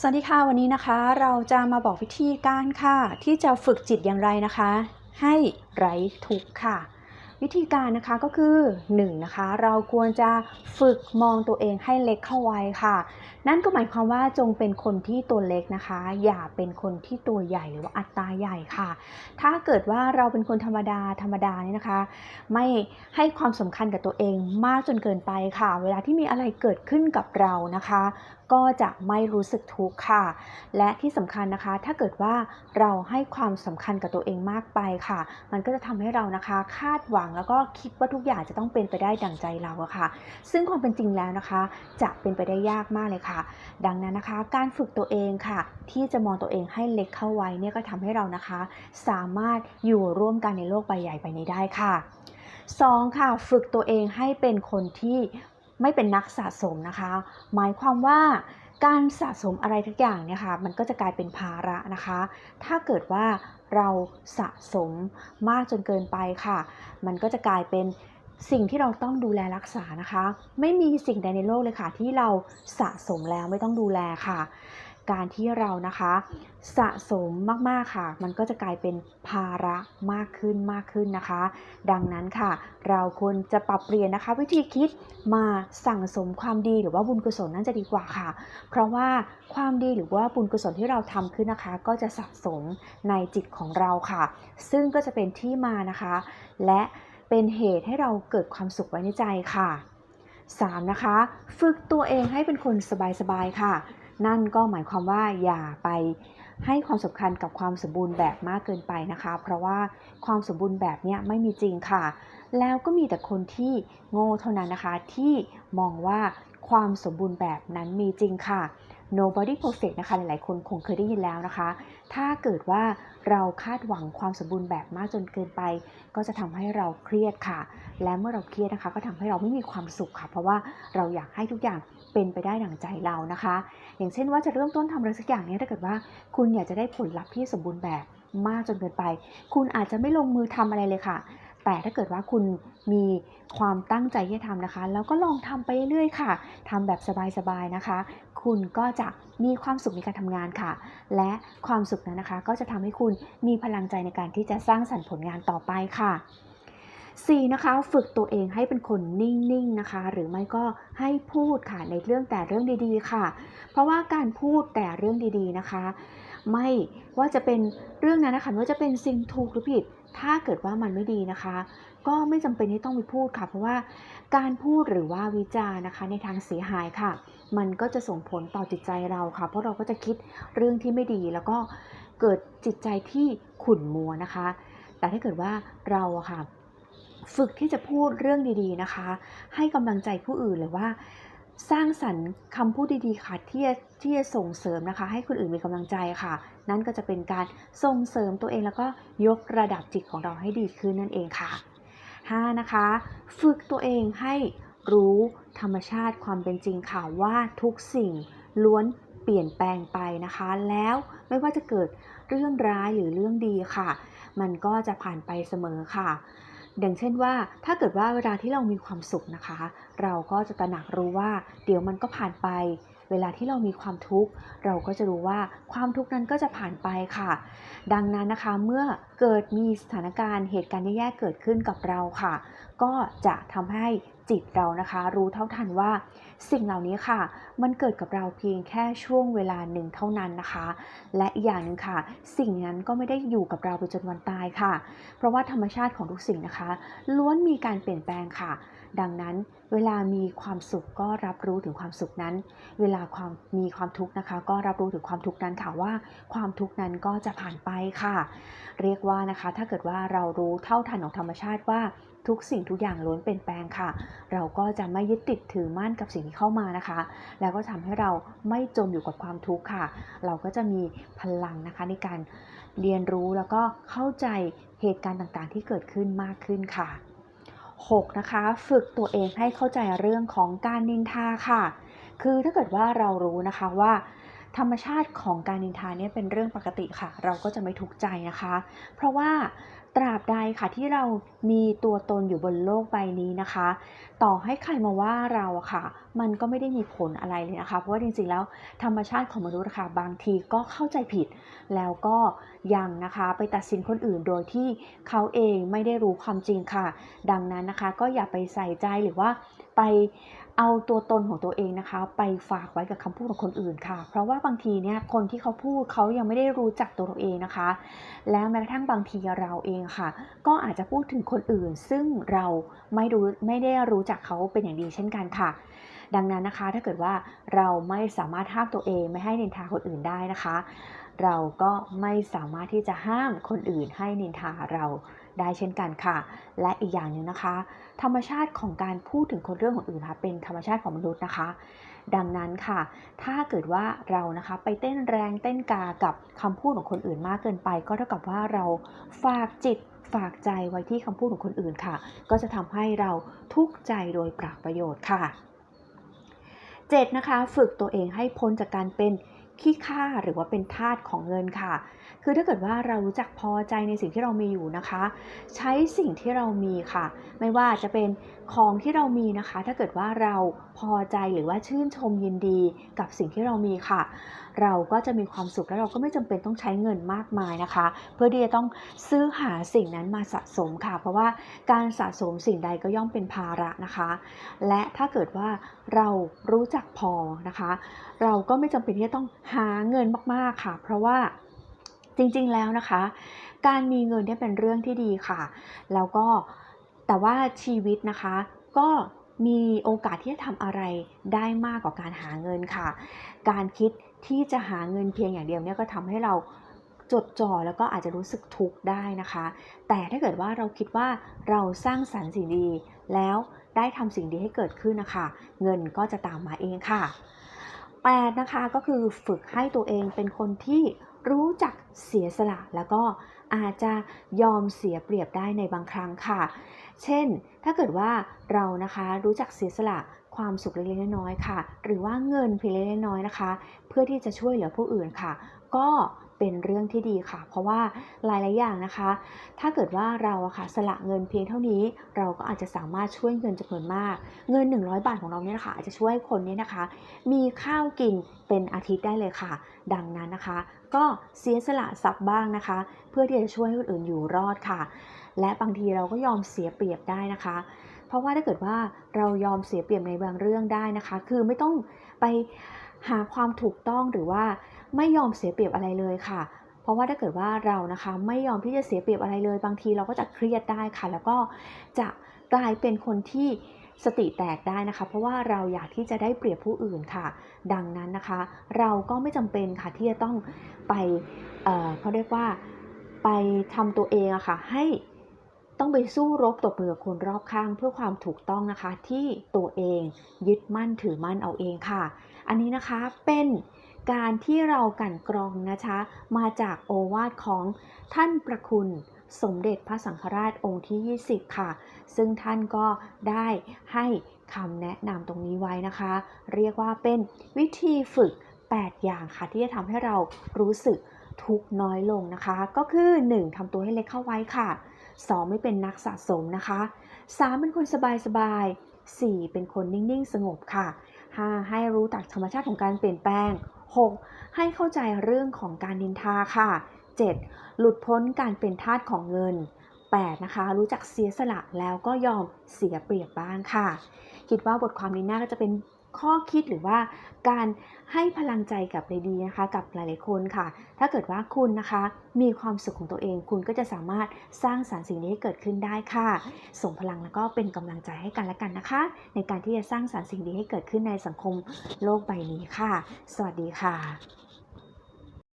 สวัสดีค่ะวันนี้นะคะ เราจะมาบอกวิธีการค่ะ ที่จะฝึกจิตอย่างไรนะคะ ให้ไร้ทุกข์ค่ะ วิธีการนะคะก็คือ1นะคะ เราควรจะฝึกมองตัวเองให้เล็กเข้าไว้ค่ะ นั่นก็หมายความว่าจงเป็นคนที่ตัวเล็กนะคะ อย่าเป็นคนที่ตัวใหญ่หรือว่าอัตราใหญ่ค่ะ ถ้าเกิดว่าเราเป็นคนธรรมดาธรรมดาเนี่ยนะคะ ไม่ให้ความสำคัญกับตัวเองมากจนเกินไปค่ะ เวลาที่มีอะไรเกิดขึ้นกับเรานะคะ ก็จะไม่รู้สึกทุกข์ค่ะ และที่สำคัญนะคะ ถ้าเกิดว่าเราให้ความสำคัญกับตัวเองมากไปค่ะ มันก็จะทำให้เรานะคะคาดหวังแล้วก็คิดว่าทุกอย่างจะต้องเป็นไปได้ดั่งใจเราอะค่ะ ซึ่งความเป็นจริงแล้วนะคะ จะเป็นไปได้ยากมากเลยค่ะ ดังนั้นนะคะ การฝึกตัวเองค่ะ ที่จะมองตัวเองให้เล็กเข้าไว้เนี่ยก็ทำให้เรานะคะ สามารถอยู่ร่วมกันในโลกใบใหญ่ใบนี้ได้ค่ะ 2. ค่ะ ฝึกตัวเองให้เป็นคนที่ ไม่เป็นนักสะสมนะคะ หมายความว่าการสะสมอะไรทุกอย่างเนี่ยค่ะมันก็จะกลายเป็นภาระนะคะ ถ้าเกิดว่าเราสะสมมากจนเกินไปค่ะ มันก็จะกลายเป็นสิ่งที่เราต้องดูแลรักษานะคะ ไม่มีสิ่งใดในโลกเลยค่ะ ที่เราสะสมแล้วไม่ต้องดูแลค่ะ การที่เรานะคะ สะสมมากๆค่ะ มันก็จะกลายเป็นภาระมากขึ้นมากขึ้นนะคะ ดังนั้นค่ะ เราควรจะปรับเปลี่ยนนะคะ วิธีคิดมาสั่งสมความดีหรือว่าบุญกุศลนั่นจะดีกว่าค่ะ เพราะว่าความดีหรือว่าบุญกุศลที่เราทำขึ้นนะคะ ก็จะสะสมในจิตของเราค่ะ ซึ่งก็จะเป็นที่มานะคะ และเป็นเหตุให้เราเกิดความสุขไว้ในใจค่ะ 3. นะคะ ฝึกตัวเองให้เป็นคนสบายๆค่ะ นั่นก็หมายความว่าอย่าไปให้ความสำคัญกับความสมบูรณ์แบบมากเกินไปนะคะ เพราะว่าความสมบูรณ์แบบเนี้ยไม่มีจริงค่ะ แล้วก็มีแต่คนที่โง่เท่านั้นนะคะที่มองว่าความสมบูรณ์แบบนั้นมีจริงค่ะ nobody perfect นะคะ หลายๆ คนคงเคยได้ยินแล้วนะคะ ถ้าเกิดว่าเราคาดหวังความสมบูรณ์แบบมากจนเกินไป ก็จะทำให้เราเครียดค่ะ และเมื่อเราเครียดนะคะ ก็ทำให้เราไม่มีความสุขค่ะ เพราะว่าเราอยากให้ทุกอย่าง เป็นไปได้ดั่งใจเรานะคะ อย่างเช่นว่าจะเริ่มต้นทำอะไรสักอย่างนี้ถ้าเกิดว่า คุณอยากจะได้ผลลัพธ์ที่สมบูรณ์แบบมากจนเกินไป คุณอาจจะไม่ลงมือทำอะไรเลยค่ะ แต่ถ้าเกิดว่าคุณมีความตั้งใจที่จะทำนะคะ แล้วก็ลองทำไปเรื่อยๆค่ะทำแบบสบายๆนะคะ คุณก็จะมีความสุขในการทำงานค่ะ และความสุขนั้นนะคะ ก็จะทำให้คุณมีพลังใจในการที่จะสร้างสรรค์ผลงานต่อไปค่ะ 4. นะคะฝึกตัวเองให้เป็นคนนิ่งๆนะคะ หรือไม่ก็ให้พูดค่ะในเรื่องแต่เรื่องดีๆค่ะ เพราะว่าการพูดแต่เรื่องดีๆนะคะ ไม่ว่าจะเป็นเรื่องนั้นนะคะไม่ว่าจะเป็นสิ่งถูกหรือผิด ถ้าเกิดว่ามันไม่ดีนะคะ ก็ไม่จำเป็นที่ต้องไปพูดค่ะ เพราะว่าการพูดหรือว่าวิจารณ์นะคะในทางเสียหายค่ะ มันก็จะส่งผลต่อจิตใจเราค่ะ เพราะเราก็จะคิดเรื่องที่ไม่ดีแล้วก็เกิดจิตใจที่ขุ่นมัวนะคะ แต่ถ้าเกิดว่าเราอะค่ะ ฝึกที่จะพูดเรื่องดีๆนะคะ ให้กำลังใจผู้อื่นหรือว่าสร้างสรรค์คำพูดดีๆค่ะที่จะที่จะส่งเสริมนะคะ ให้คนอื่นมีกำลังใจค่ะ นั่นก็จะเป็นการส่งเสริมตัวเองแล้วก็ยกระดับจิตของเราให้ดีขึ้นนั่นเองค่ะ 5. นะคะ ฝึกตัวเองให้รู้ธรรมชาติความเป็นจริงค่ะว่าทุกสิ่งล้วนเปลี่ยนแปลงไปนะคะ แล้วไม่ว่าจะเกิดเรื่องร้ายหรือเรื่องดีค่ะ มันก็จะผ่านไปเสมอค่ะ ดังเช่นว่าถ้าเกิดว่าเวลาที่เรามีความสุขนะคะ เราก็จะตระหนักรู้ว่า เดี๋ยวมันก็ผ่านไป เวลาที่เรามีความทุกข์ เราก็จะรู้ว่าความทุกข์นั้นก็จะผ่านไปค่ะ ดังนั้นนะคะเมื่อเกิดมีสถานการณ์เหตุการณ์แย่ๆเกิดขึ้นกับเราค่ะ ก็จะทำให้จิตเรานะคะ รู้เท่าทันว่าสิ่งเหล่านี้ค่ะ มันเกิดกับเราเพียงแค่ช่วงเวลาหนึ่งเท่านั้นนะคะ และอีกอย่างหนึ่งค่ะ สิ่งนั้นก็ไม่ได้อยู่กับเราไปจนวันตายค่ะ เพราะว่าธรรมชาติของทุกสิ่งนะคะ ล้วนมีการเปลี่ยนแปลงค่ะ ดังนั้นเวลามีความสุขก็รับรู้ถึงความสุขนั้น เวลาความมีความทุกข์นะคะ ก็รับรู้ถึงความทุกข์นั้นค่ะว่า ความทุกข์นั้นก็จะผ่านไปค่ะ เรียกว่านะคะ ถ้าเกิดว่าเรารู้เท่าทันของธรรมชาติว่าทุกสิ่งทุกอย่างล้วนเปลี่ยนแปลงค่ะ เราก็จะไม่ยึดติดถือมั่นกับสิ่งเข้ามานะคะ แล้วก็ทำให้เราไม่จมอยู่กับความทุกข์ค่ะ เราก็จะมีพลังนะคะในการเรียนรู้แล้วก็เข้าใจเหตุการณ์ต่างๆ ที่เกิดขึ้นมากขึ้นค่ะ 6. นะคะ ฝึกตัวเองให้เข้าใจเรื่องของการนินทาค่ะ คือถ้าเกิดว่าเรารู้นะคะว่าธรรมชาติของการนินทาเนี่ยเป็นเรื่องปกติค่ะ เราก็จะไม่ทุกข์ใจนะคะ เพราะว่า ตราบใดค่ะที่เรามีตัวตนอยู่บนโลกใบนี้นะคะ ต่อให้ใครมาว่าเราอะค่ะ มันก็ไม่ได้มีผลอะไรเลยนะคะ เพราะว่าจริงๆแล้วธรรมชาติของมนุษย์ค่ะบางทีก็เข้าใจผิด แล้วก็ยังนะคะไปตัดสินคนอื่นโดยที่เขาเองไม่ได้รู้ความจริงค่ะ ดังนั้นนะคะก็อย่าไปใส่ใจหรือว่าไป เอาตัวตนของตัวเองนะคะ ไปฝากไว้กับคำพูดของคนอื่นค่ะ เพราะว่าบางทีเนี่ยคนที่เขาพูดเขายังไม่ได้รู้จักตัวเราเองนะคะ แล้วแม้กระทั่งบางทีเราเองค่ะ ก็อาจจะพูดถึงคนอื่น ซึ่งเราไม่รู้ไม่ได้รู้จักเขาเป็นอย่างดีเช่นกันค่ะ ดังนั้นนะคะ ถ้าเกิดว่าเราไม่สามารถห้ามตัวเองไม่ให้นินทาคนอื่นได้นะคะ เราก็ไม่สามารถที่จะห้ามคนอื่นให้นินทาเราได้เช่นกันค่ะ และอีกอย่างหนึ่งนะคะ ธรรมชาติของการพูดถึงคนเรื่องของอื่นค่ะ เป็นธรรมชาติของมนุษย์นะคะ ดังนั้นค่ะ ถ้าเกิดว่าเรานะคะไปเต้นแรงเต้นกากับคำพูดของคนอื่นมากเกินไป ก็เท่ากับว่าเราฝากจิตฝากใจไว้ที่คำพูดของคนอื่นค่ะ ก็จะทำให้เราทุกข์ใจโดยปราประโยชน์ค่ะ 7. นะคะ ฝึกตัวเองให้พ้นจากการเป็น ขี้ข้าหรือว่าเป็นทาสของเงินค่ะ คือถ้าเกิดว่าเรารู้จักพอใจในสิ่งที่เรามีอยู่นะคะ ใช้สิ่งที่เรามีค่ะ ไม่ว่าจะเป็นของที่เรามีนะคะ ถ้าเกิดว่าเราพอใจหรือว่าชื่นชมยินดีกับสิ่งที่เรามีค่ะ เราก็จะมีความสุขและเราก็ไม่จำเป็นต้องใช้เงินมากมายนะคะ เพื่อที่จะต้องซื้อหาสิ่งนั้นมาสะสมค่ะ เพราะว่าการสะสมสิ่งใดก็ย่อมเป็นภาระนะคะ และถ้าเกิดว่าเรารู้จักพอนะคะ เราก็ไม่จำเป็นที่จะต้องหาเงินมากๆค่ะ เพราะว่าจริงๆแล้วนะคะ การมีเงินเนี่ยเป็นเรื่องที่ดีค่ะ แล้วก็แต่ว่าชีวิตนะคะ ก็มีโอกาสที่จะทำอะไรได้มากกว่าการหาเงินค่ะ การคิดที่จะหาเงินเพียงอย่างเดียวเนี่ยก็ทำให้เราจดจ่อแล้วก็อาจจะรู้สึกทุกข์ได้นะคะ แต่ถ้าเกิดว่าเราคิดว่าเราสร้างสรรค์สิ่งดี แล้วได้ทำสิ่งดีให้เกิดขึ้นนะคะ เงินก็จะตามมาเองค่ะ 8. นะคะก็คือฝึกให้ตัวเองเป็นคนที่รู้จักเสียสละแล้วก็อาจจะยอมเสียเปรียบได้ในบางครั้งค่ะ เช่น ถ้าเกิดว่าเรานะคะรู้จักเสียสละความสุขเล็กๆน้อยๆค่ะ หรือว่าเงินเพียงเล็กๆน้อยๆนะคะ เพื่อที่จะช่วยเหลือผู้อื่นค่ะ ก็ เป็นเรื่องที่ดีค่ะ เพราะว่าหลายๆอย่างนะคะ ถ้าเกิดว่าเราอะค่ะสละเงินเพียงเท่านี้ เราก็อาจจะสามารถช่วยเงินจำนวนมาก เงิน 100 บาทของเราเนี่ยนะคะอาจจะช่วยคนนี้นะคะ มีข้าวกินเป็นอาทิตย์ได้เลยค่ะ ดังนั้นนะคะ ก็เสียสละสับบ้างนะคะ เพื่อที่จะช่วยคนอื่นอยู่รอดค่ะ และบางทีเราก็ยอมเสียเปรียบได้นะคะ เพราะว่าถ้าเกิดว่าเรายอมเสียเปรียบในบางเรื่องได้นะคะ คือไม่ต้องไปหาความถูกต้องหรือว่า ไม่ยอมเสียเปรียบอะไรเลยค่ะ เพราะว่าถ้าเกิดว่าเรานะคะไม่ยอมที่จะเสียเปรียบอะไรเลย บางทีเราก็จะเครียดได้ค่ะ แล้วก็จะกลายเป็นคนที่สติแตกได้นะคะ เพราะว่าเราอยากที่จะได้เปรียบผู้อื่นค่ะ ดังนั้นนะคะ เราก็ไม่จำเป็นค่ะที่จะต้องไปเเขาเรียกว่าไปทำตัวเองอะค่ะให้ต้องไปสู้รบตบมือกับคนรอบข้างเพื่อความถูกต้องนะคะ ที่ตัวเองยึดมั่นถือมั่นเอาเองค่ะ อันนี้นะคะเป็น การที่เรากั่นกรองนะคะ มาจากโอวาทของท่านประคุณสมเด็จพระสังฆราชองค์ที่ 20 ค่ะ ซึ่งท่านก็ได้ให้คำแนะนำตรงนี้ไว้นะคะ เรียกว่าเป็นวิธีฝึก 8 อย่างค่ะ ที่จะทำให้เรารู้สึกทุกน้อยลงนะคะ ก็คือ 1. ทำตัวให้เล็กเข้าไว้ค่ะ 2. ไม่เป็นนักสะสมนะคะ 3. เป็นคนสบายๆ 4. เป็นคนนิ่งๆ สงบค่ะ 5. ให้รู้ตักธรรมชาติของการเปลี่ยนแปลง 6. ให้เข้าใจเรื่องของการนินทาค่ะ 7. หลุดพ้นการเป็นทาสของเงิน 8. นะคะ รู้จักเสียสละแล้วก็ยอมเสียเปรียบบ้างค่ะ คิดว่าบทความนี้น่าก็จะเป็น ข้อคิดหรือว่าการให้พลังใจกับเลดีนะคะ กับหลายๆคนค่ะ ถ้าเกิดว่าคุณนะคะมีความสุขของตัวเอง คุณก็จะสามารถสร้างสรรค์สิ่งนี้ให้เกิดขึ้นได้ค่ะ ส่งพลังแล้วก็เป็นกำลังใจให้กันและกันนะคะ ในการที่จะสร้างสรรค์สิ่งดีให้เกิดขึ้นในสังคมโลกใบนี้ค่ะ สวัสดีค่ะ